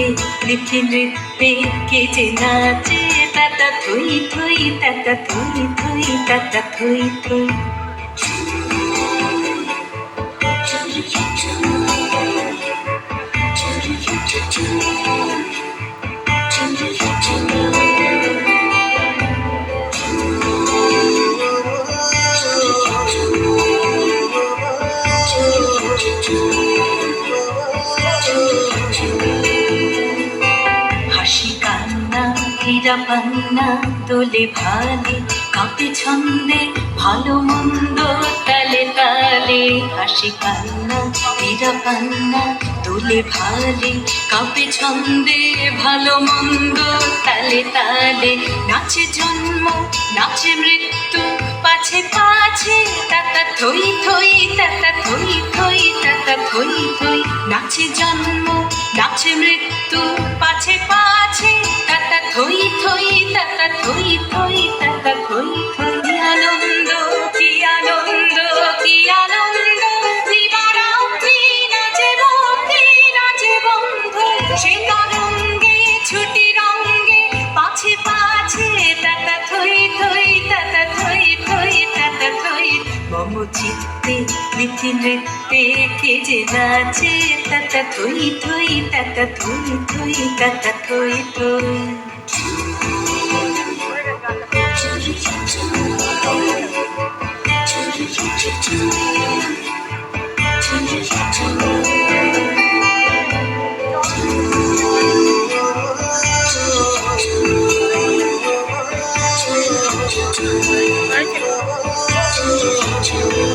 চিত্তে লিখি নৃত্যে কে যে নাচে, তাতা থুই থুই, তাতা থুই থুই, তাতা থুই থই। পান্না দোলে ভালে, কাপে ছন্দে, ভালো মন্দ তালে তালে। হাসি কান্না হীরা পান্না দোলে ভালে, কাপে ছন্দে, ভালো মন্দ তালে তালে। নাচে জন্ম, নাচে মৃত্যু, পাছে পাছে, তাতা থই থই, তাতা থই থই, তাতা থই থই। নাচে জন্ম, নাচে মৃত্যু চিত্তে লিখি নৃত্যে কে যে নাচে, তাতা থই থই, তাতা থই থই, তাতা থই থই Thank you. 你的